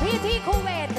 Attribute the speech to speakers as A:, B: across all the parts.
A: พี่ที่คูเวต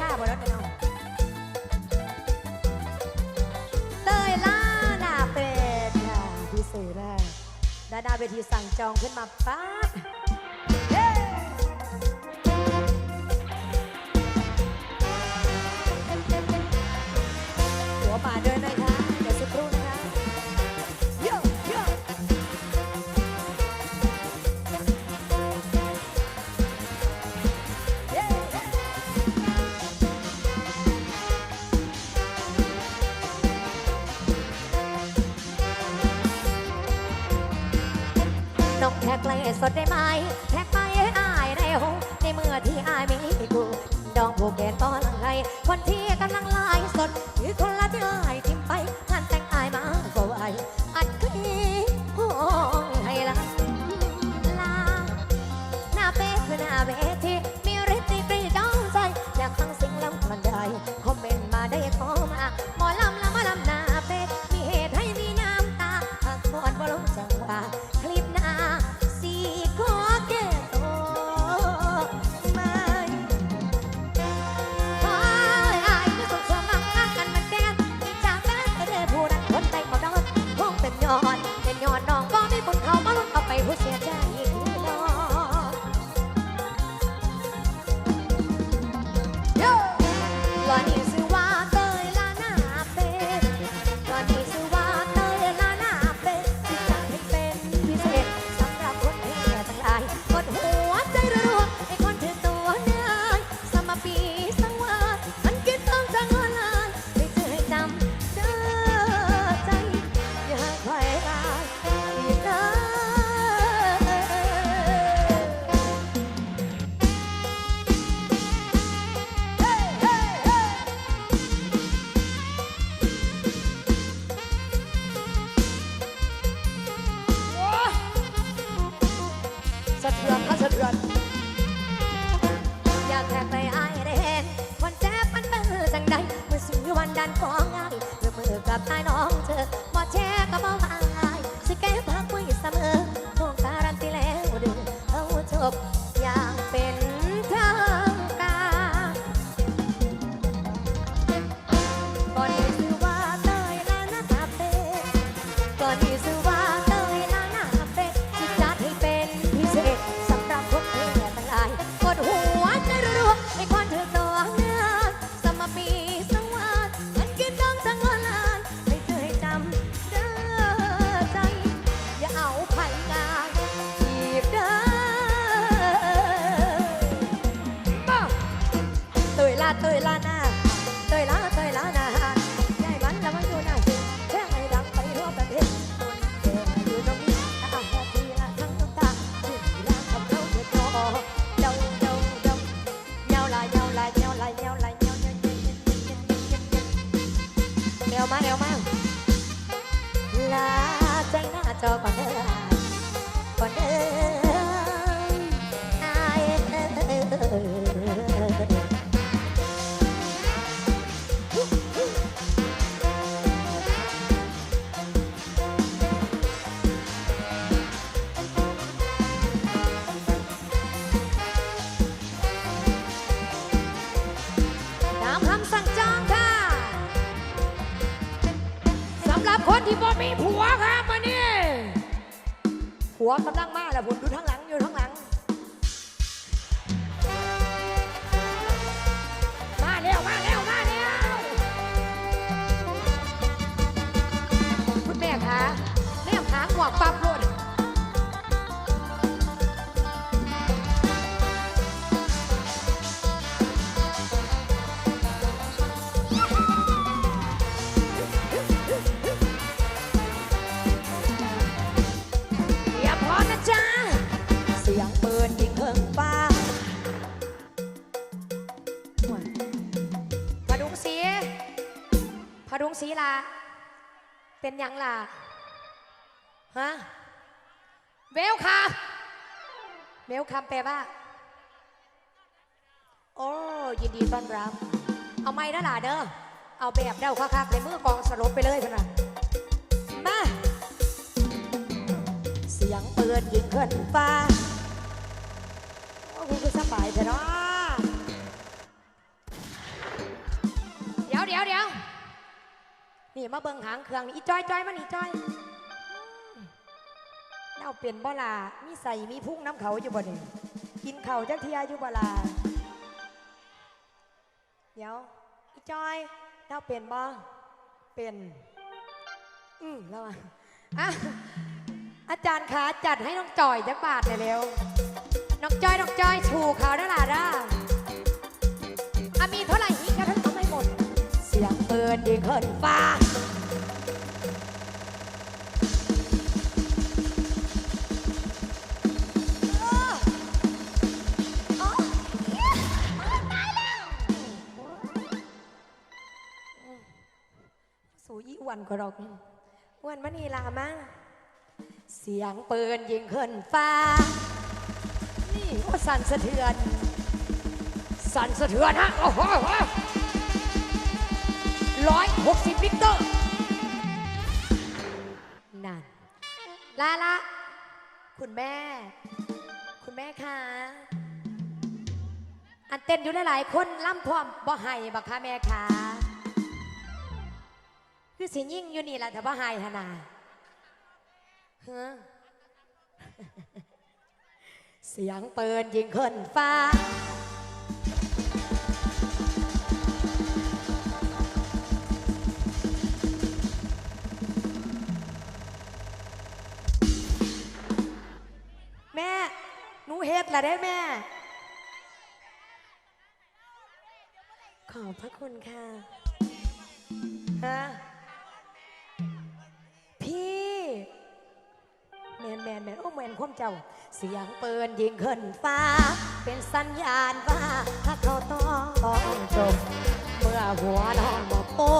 A: ชา
B: บ่รถเนาะเตยล่า
A: นา
B: เป็ดค่ะพี่เสแร
A: กด้าดาเวทีสั่งจองขึ้นมาปั๊
B: บ は。 เอ่ยลานา menang พดุงสีลา เป็นยังล่ะ
A: ฮะ
B: เวลค่ะ
A: เมลคำแปลว่า โอ้ ยินดีต้อนรับ เอาไม่นะหล่ะเด้อ เอาแบบเด้าคักๆในมือกองสลบไปเลยพะนะมา เสียงเปืนยิงขึ้นฟ้า โอ้คุณก็สบายเถอะเนาะ นี่มาเบิ่งหางเครื่องนี่อีจ้อยจ้อยมานี่จ้อยเน่าเปลี่ยนบ่ลามีใส่มีพุ่งน้ำเขาอยู่บ่นี่กินเขาจักเทียอยู่บ่ลาเดี๋ยวอีจ้อยเน่าเปลี่ยนบ่เป็นอืมแล้วอะอะอาจารย์คะจัดให้น้องจอยจักบาทหน่ยเร็ว
B: น้องจอยน้องจอยถูเขาด้ล่ะด้าอะมีเท่าไหร่อีกก็ทั้งเอาไม่หมด
A: เสียงปืนยิงขึ้นฟ้า ก็ดอกวันมันนี่ลามาเสียงปืนยิงขึ้นฟ้า นี่โอสั่นสะเทือน สั่นสะเทือนฮะโอ้โหร้อยหกสิบลิตรนั่น
B: ลาละ
A: คุณแม่ คุณแม่คะอันเต้นอยู่หลายๆคนล่ำพร้อมบ่ให้บักค่ะแม่คะ คือสิยิ่งอยู่นี่แหละแต่บ่ให้หนนาฮะเสียงปืนยิงขึ้นฟ้า แม่หนูเฮ็ดละได้แม่ ขอบพระคุณค่ะฮะ นแมนโอ้แมนความเจ้า เสียงปืนยิงขึ้นฟ้า เป็นสัญญาณว่าถ้าเขาต้องจบ เมื่อหัวน้องมาโป้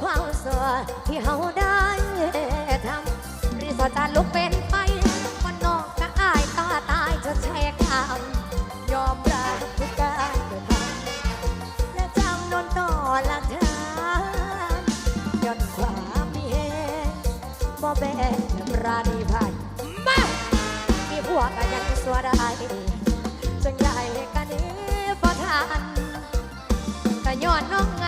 A: ความสวยที่เขาได้ทำรีสอร์ลุกเป็นไปมันนอกก็อายตาตายจะแชร์คำยอมรับทุกการเดินทำและจำนนต่อหลักฐานย้อนความมีเหตุบ่แบ่งราดีพาย ก็ยังสัวได้ จังใหญ่กันนี้พอทานก็ย้อนน้อง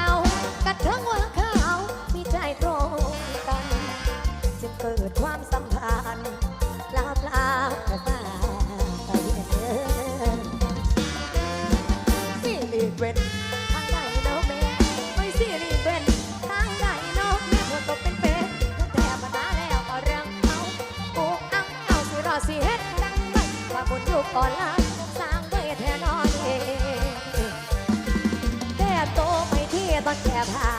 A: have had.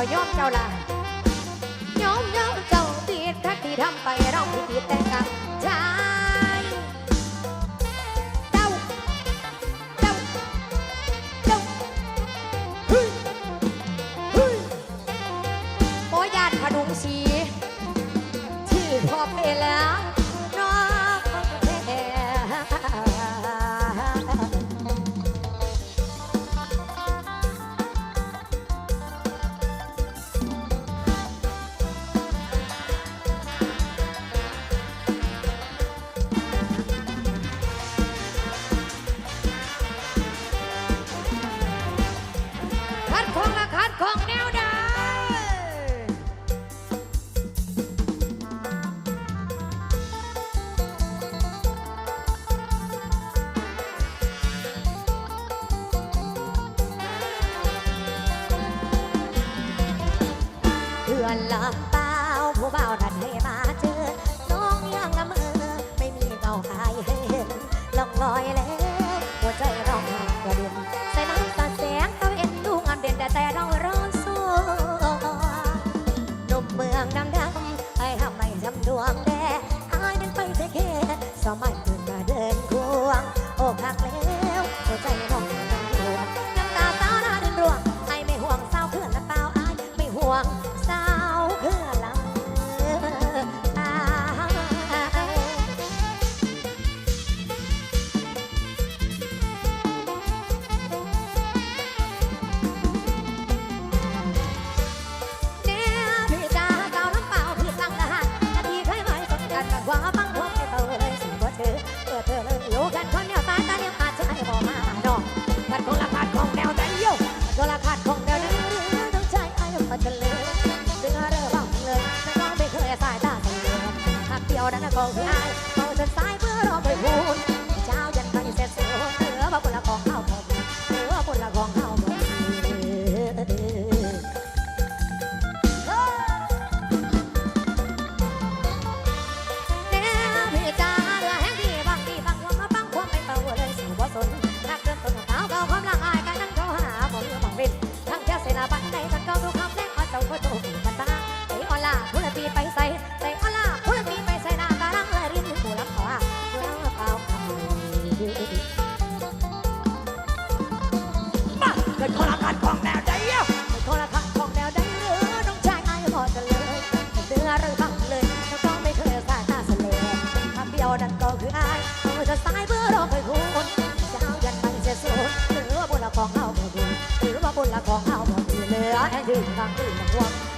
A: อยอมเจ้าละยอมยอมเจ้าติดทักที่ทำไปเราผิดแต่ อนหลอกเปล่าผู้เบานั่นให้มา ดังกองคืออายเฝ้าจนสายเมื่อรอไปพูนเช้ายันค่ำเสร็จสูเหลือว่าคนละของเข้าผมเหลือว่าคนละของเข้าผมทั้งเที่ยวเสนาบันไดมันก็ดูคำแรงอ่อเจ้าก็โตมันบ้าไอ้อล่าทุลตีไปใส่ คนละของเอาหมดที่เหลือแอนที่บางที่ละห่วง